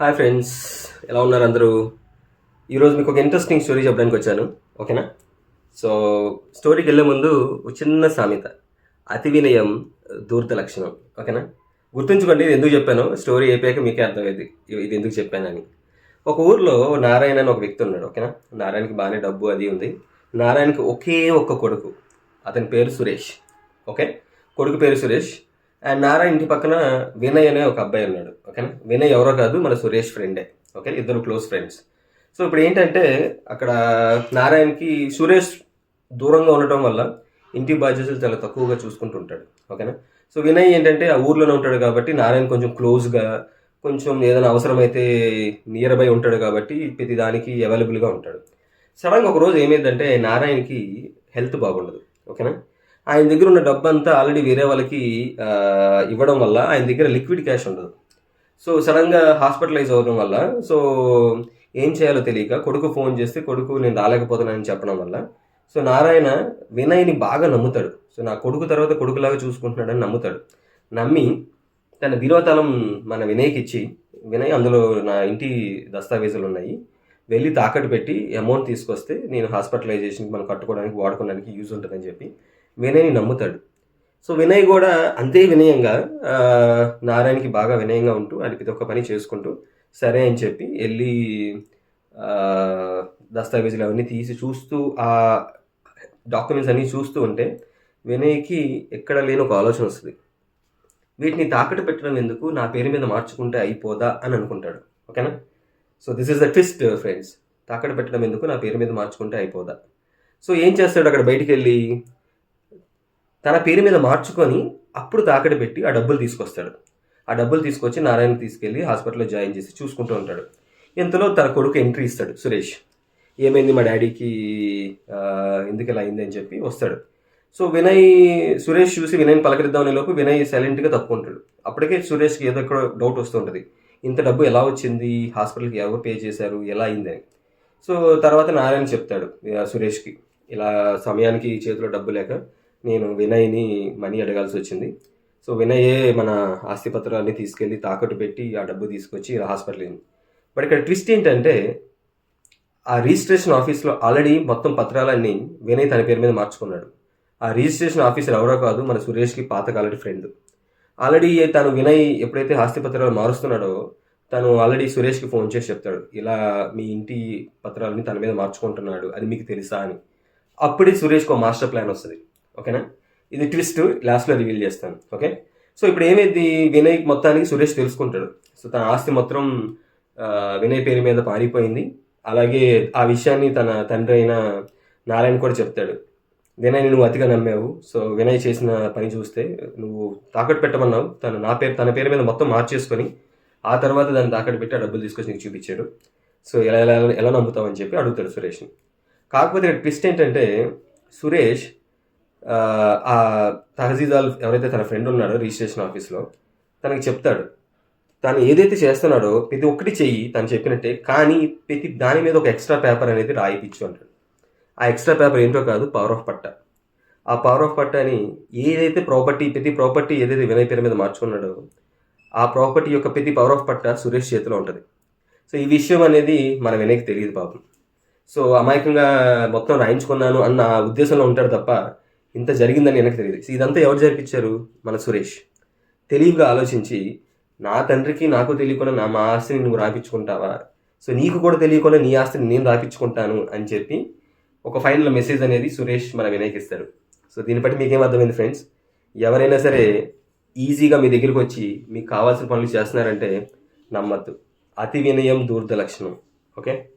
Hi friends ఎలా ఉన్నారు అందరూ? ఈరోజు మీకు ఒక ఇంట్రెస్టింగ్ స్టోరీ చెప్పడానికి వచ్చాను ఓకేనా సో స్టోరీకి వెళ్ళే ముందు ఒక చిన్న సామెత. అతి వినయం దూర్త లక్షణం ఓకేనా గుర్తుంచుకోండి ఇది ఎందుకు చెప్పాను? స్టోరీ అయిపోయాక మీకే అర్థమైంది ఇది ఎందుకు చెప్పానని ఒక ఊర్లో నారాయణ అని ఒక వ్యక్తి ఉన్నాడు ఓకేనా నారాయణకి బాగానే డబ్బు అది ఉంది. నారాయణకి ఒకే ఒక్క కొడుకు అతని పేరు సురేష్ ఓకే కొడుకు పేరు సురేష్ అండ్ నారాయణ ఇంటి పక్కన వినయ్ అనే ఒక అబ్బాయి ఉన్నాడు ఓకేనా? వినయ్ ఎవరో కాదు మన సురేష్ ఫ్రెండే ఓకే? ఇద్దరు క్లోజ్ ఫ్రెండ్స్. సో ఇప్పుడు ఏంటంటే అక్కడ నారాయణకి సురేష్ దూరంగా ఉండటం వల్ల ఇంటి బాధ్యతలు చాలా తక్కువగా చూసుకుంటూ ఉంటాడు ఓకేనా? సో వినయ్ ఏంటంటే ఆ ఊర్లోనే ఉంటాడు కాబట్టి నారాయణ కొంచెం క్లోజ్గా కొంచెం ఏదైనా అవసరమైతే నియర్ బై ఉంటాడు కాబట్టి ప్రతి దానికి అవైలబుల్గా ఉంటాడు. సడన్గా ఒక రోజు ఏమైందంటే నారాయణకి హెల్త్ బాగుండదు ఓకేనా? ఆయన దగ్గర ఉన్న డబ్బు అంతా ఆల్రెడీ వేరే వాళ్ళకి ఇవ్వడం వల్ల ఆయన దగ్గర లిక్విడ్ క్యాష్ ఉండదు. సో సడన్గా హాస్పిటలైజ్ అవ్వడం వల్ల సో ఏం చేయాలో తెలియక కొడుకు ఫోన్ చేస్తే కొడుకు నేను రాలేకపోతున్నానని చెప్పడం వల్ల సో నారాయణ వినయ్ని బాగా నమ్ముతాడు. సో నా కొడుకు తర్వాత కొడుకులాగా చూసుకుంటున్నాడని నమ్ముతాడు. నమ్మి తన బీరోతాళం మన వినయ్కి ఇచ్చి వినయ్ అందులో నా ఇంటి దస్తావేజులు ఉన్నాయి వెళ్ళి తాకట్టు పెట్టి అమౌంట్ తీసుకొస్తే నేను హాస్పిటలైజేషన్కి మనం కట్టుకోవడానికి వాడుకోవడానికి యూజ్ ఉంటుందని చెప్పి వినయ్ని నమ్ముతాడు. సో వినయ్ కూడా అంతే వినయంగా నారాయణకి బాగా వినయంగా ఉంటూ ఆయన ప్రతి ఒక్క పని చేసుకుంటూ సరే అని చెప్పి వెళ్ళి దస్తావేజులు అవన్నీ తీసి చూస్తూ ఆ డాక్యుమెంట్స్ అన్నీ చూస్తూ ఉంటే వినయ్కి ఎక్కడ లేని ఒక ఆలోచన వస్తుంది. వీటిని తాకట్టు పెట్టడం ఎందుకు? నా పేరు మీద మార్చుకుంటే అయిపోదా? అని అనుకుంటాడు. ఓకేనా? So this is the twist friends తాకట్టు పెట్టడం ఎందుకు? నా పేరు మీద మార్చుకుంటే అయిపోదా? సో ఏం చేస్తాడు అక్కడ బయటికి వెళ్ళి తన పేరు మీద మార్చుకొని అప్పుడు తాకడి పెట్టి ఆ డబ్బులు తీసుకొస్తాడు. ఆ డబ్బులు తీసుకొచ్చి నారాయణ తీసుకెళ్ళి హాస్పిటల్లో జాయిన్ చేసి చూసుకుంటూ ఉంటాడు. ఇంతలో తన కొడుకు ఎంట్రీ ఇస్తాడు సురేష్. ఏమైంది మా డాడీకి? ఎందుకు ఇలా అయింది అని చెప్పి వస్తాడు. సో వినయ్ సురేష్ చూసి వినయ్ని పలకరిద్దామనే లోపు వినయ్ సైలెంట్గా తప్పుకుంటాడు. అప్పటికే సురేష్కి ఏదో ఎక్కడో డౌట్ వస్తుంటుంది ఇంత డబ్బు ఎలా వచ్చింది? హాస్పిటల్కి ఎవరు పే చేశారు? ఎలా అయిందని సో తర్వాత నారాయణ చెప్తాడు సురేష్కి. ఇలా సమయానికి చేతిలో డబ్బు లేక నేను వినయ్ని మనీ అడగాల్సి వచ్చింది సో వినయే మన ఆస్తిపత్రాలన్నీ తీసుకెళ్ళి తాకట్టు పెట్టి ఆ డబ్బు తీసుకొచ్చి హాస్పిటల్ అయింది బట్ ఇక్కడ ట్విస్ట్ ఏంటంటే ఆ రిజిస్ట్రేషన్ ఆఫీస్లో ఆల్రెడీ మొత్తం పత్రాలన్నీ వినయ్ తన పేరు మీద మార్చుకున్నాడు. ఆ రిజిస్ట్రేషన్ ఆఫీసర్ ఎవరో కాదు మన సురేష్కి పాతకాలటి ఫ్రెండ్. ఆల్రెడీ తను వినయ్ ఎప్పుడైతే ఆస్తి పత్రాలు మారుస్తున్నాడో తను ఆల్రెడీ సురేష్కి ఫోన్ చేసి చెప్తాడు ఇలా మీ ఇంటి పత్రాలని తన మీద మార్చుకుంటున్నాడు అది మీకు తెలుసా అని. అప్పుడే సురేష్కి ఒక మాస్టర్ ప్లాన్ వస్తుంది. ఓకేనా? ఇది ట్విస్ట్ లాస్ట్లో రివీల్ చేస్తాను ఓకే? సో ఇప్పుడు ఏమైంది? వినయ్ మొత్తానికి సురేష్ తెలుసుకుంటాడు. సో తన ఆస్తి మొత్తం వినయ్ పేరు మీద పారిపోయింది. అలాగే ఆ విషయాన్ని తన తండ్రి అయిన నారాయణ కూడా చెప్తాడు. వినయ్ నువ్వు అతిగా నమ్మావు. సో వినయ్ చేసిన పని చూస్తే నువ్వు తాకట్టు పెట్టమన్నావు. తను నా పేరు తన పేరు మీద మొత్తం మార్చేసుకొని ఆ తర్వాత దాన్ని తాకట్టు పెట్టి ఆ డబ్బులు తీసుకొచ్చి నీకు చూపించాడు. సో ఎలా ఎలా ఎలా నమ్ముతావు అని చెప్పి అడుగుతాడు సురేష్ని. కాకపోతే ట్విస్ట్ ఏంటంటే సురేష్ ఆ, తహజీదాల్ ఎవరైతే తన ఫ్రెండ్ ఉన్నాడో రిజిస్ట్రేషన్ ఆఫీస్లో తనకి చెప్తాడు. తను ఏదైతే చేస్తున్నాడో ప్రతి ఒక్కటి చెయ్యి తను చెప్పినట్టే. కానీ ప్రతి దాని మీద ఒక ఎక్స్ట్రా పేపర్ అనేది రాయిపించు అంటాడు. ఆ ఎక్స్ట్రా పేపర్ ఏంటో కాదు పవర్ ఆఫ్ పట్ట. ఆ పవర్ ఆఫ్ పట్టాని ఏదైతే ప్రాపర్టీ ప్రతి ప్రాపర్టీ ఏదైతే వినయ్ పేరు మీద మార్చుకున్నాడో ఆ ప్రాపర్టీ యొక్క ప్రతి పవర్ ఆఫ్ పట్ట సురేష్ చేతిలో ఉంటుంది. సో ఈ విషయం అనేది మన వినయ్కి తెలియదు పాపం. సో అమాయకంగా మొత్తం రాయించుకున్నాను అన్న ఉద్దేశంలో ఉంటాడు తప్ప ఇంత జరిగిందని వెనక్కి తెలియదు. ఇదంతా ఎవరు జరిపించారు? మన సురేష్. తెలివిగా ఆలోచించి నా తండ్రికి నాకు తెలియకుండా నా మా ఆస్తిని నువ్వు రాపించుకుంటావా? సో నీకు కూడా తెలియకుండా నీ ఆస్తిని నేను రాపించుకుంటాను అని చెప్పి ఒక ఫైనల్ మెసేజ్ అనేది సురేష్ మన వినయ్కి ఇస్తాడు సో దీన్ని బట్టి మీకేం అర్థమైంది ఫ్రెండ్స్? ఎవరైనా సరే ఈజీగా మీ దగ్గరికి వచ్చి మీకు కావాల్సిన పనులు చేస్తున్నారంటే నమ్మద్దు. అతి వినయం దూర్ద లక్షణం. ఓకే?